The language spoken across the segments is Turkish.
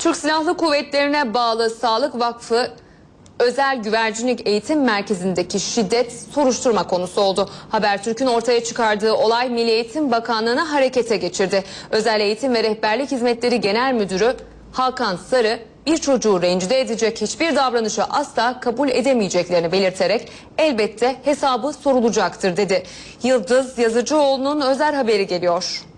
Türk Silahlı Kuvvetlerine bağlı Sağlık Vakfı Özel Güvercinlik Eğitim Merkezi'ndeki şiddet soruşturma konusu oldu. Habertürk'ün ortaya çıkardığı olay Milli Eğitim Bakanlığı'nı harekete geçirdi. Özel Eğitim ve Rehberlik Hizmetleri Genel Müdürü Hakan Sarı bir çocuğu rencide edecek hiçbir davranışı asla kabul edemeyeceklerini belirterek elbette hesabı sorulacaktır dedi. Yıldız Yazıcıoğlu'nun özel haberi geliyor.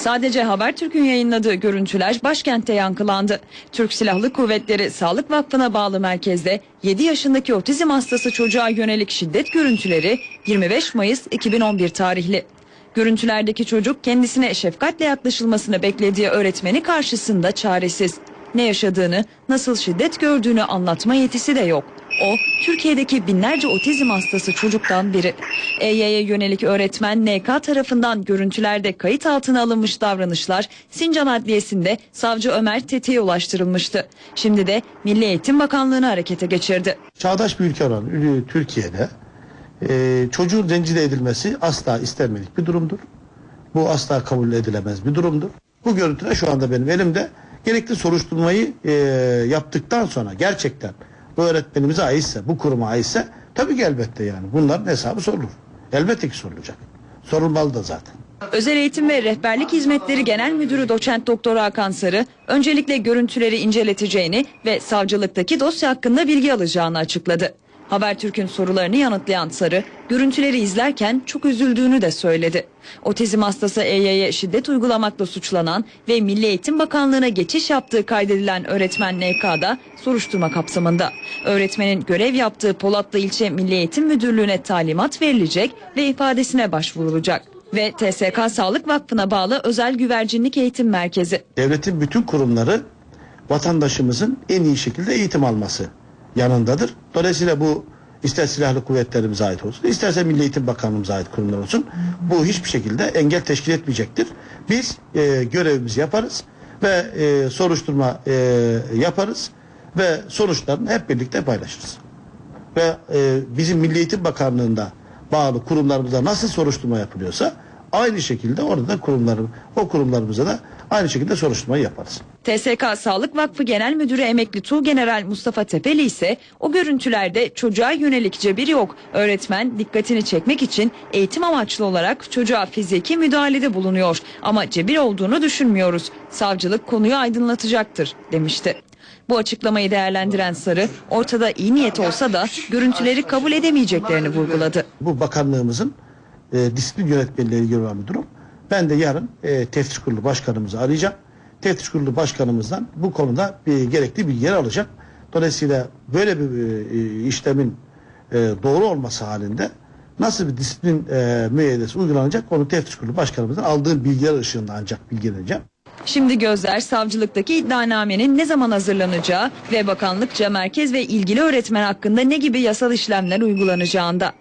Sadece Habertürk'ün yayınladığı görüntüler başkentte yankılandı. Türk Silahlı Kuvvetleri Sağlık Vakfı'na bağlı merkezde 7 yaşındaki otizm hastası çocuğa yönelik şiddet görüntüleri 25 Mayıs 2011 tarihli. Görüntülerdeki çocuk kendisine şefkatle yaklaşılmasını beklediği öğretmeni karşısında çaresiz. Ne yaşadığını, nasıl şiddet gördüğünü anlatma yetisi de yok. O, Türkiye'deki binlerce otizm hastası çocuktan biri. EY'ye yönelik öğretmen NK tarafından görüntülerde kayıt altına alınmış davranışlar Sincan Adliyesi'nde savcı Ömer Teti'ye ulaştırılmıştı. Şimdi de Milli Eğitim Bakanlığı'nı harekete geçirdi. Çağdaş bir ülke olan Türkiye'de e, çocuğun rencide edilmesi asla istenmedik bir durumdur. Bu asla kabul edilemez bir durumdur. Bu görüntüler şu anda benim elimde. Gerekli soruşturmayı e, yaptıktan sonra gerçekten bu öğretmenimize aitse, bu kuruma aitse tabii ki elbette yani bunların hesabı sorulur. Elbette ki sorulacak. Sorulmalı da zaten. Özel Eğitim ve Rehberlik Hizmetleri Genel Müdürü Doçent Doktor Hakan Sarı öncelikle görüntüleri inceleteceğini ve savcılıktaki dosya hakkında bilgi alacağını açıkladı. Habertürk'ün sorularını yanıtlayan Sarı, görüntüleri izlerken çok üzüldüğünü de söyledi. Otizm hastası EY'ye şiddet uygulamakla suçlanan ve Milli Eğitim Bakanlığı'na geçiş yaptığı kaydedilen öğretmen NK'da soruşturma kapsamında. Öğretmenin görev yaptığı Polatlı İlçe Milli Eğitim Müdürlüğü'ne talimat verilecek ve ifadesine başvurulacak. Ve TSK Sağlık Vakfı'na bağlı Özel Güvercinlik Eğitim Merkezi. devletin bütün kurumları vatandaşımızın en iyi şekilde eğitim alması yanındadır. Dolayısıyla bu ister silahlı kuvvetlerimize ait olsun, isterse Milli Eğitim Bakanlığımıza ait kurumlar olsun. Bu hiçbir şekilde engel teşkil etmeyecektir. Biz e, görevimizi yaparız ve e, soruşturma e, yaparız ve sonuçlarını hep birlikte paylaşırız. Ve e, bizim Milli Eğitim Bakanlığı'nda bağlı kurumlarımızda nasıl soruşturma yapılıyorsa aynı şekilde orada da kurumların o kurumlarımıza da aynı şekilde soruşturmayı yaparız. TSK Sağlık Vakfı Genel Müdürü Emekli Tuğgeneral Mustafa Tepeli ise o görüntülerde çocuğa yönelik cebir yok. Öğretmen dikkatini çekmek için eğitim amaçlı olarak çocuğa fiziki müdahalede bulunuyor. Ama cebir olduğunu düşünmüyoruz. Savcılık konuyu aydınlatacaktır demişti. Bu açıklamayı değerlendiren Sarı ortada iyi niyet olsa da görüntüleri kabul edemeyeceklerini vurguladı. Bu bakanlığımızın e, disiplin yönetmeliğiyle ilgili olan bir durum. Ben de yarın e, teftiş kurulu başkanımızı arayacağım. Teftiş kurulu başkanımızdan bu konuda bir gerekli bilgiler alacağım. Dolayısıyla böyle bir e, işlemin e, doğru olması halinde nasıl bir disiplin e, müeyyidesi uygulanacak onu teftiş kurulu başkanımızdan aldığım bilgiler ışığında ancak bilgileneceğim. Şimdi gözler savcılıktaki iddianamenin ne zaman hazırlanacağı ve bakanlıkça merkez ve ilgili öğretmen hakkında ne gibi yasal işlemler uygulanacağında.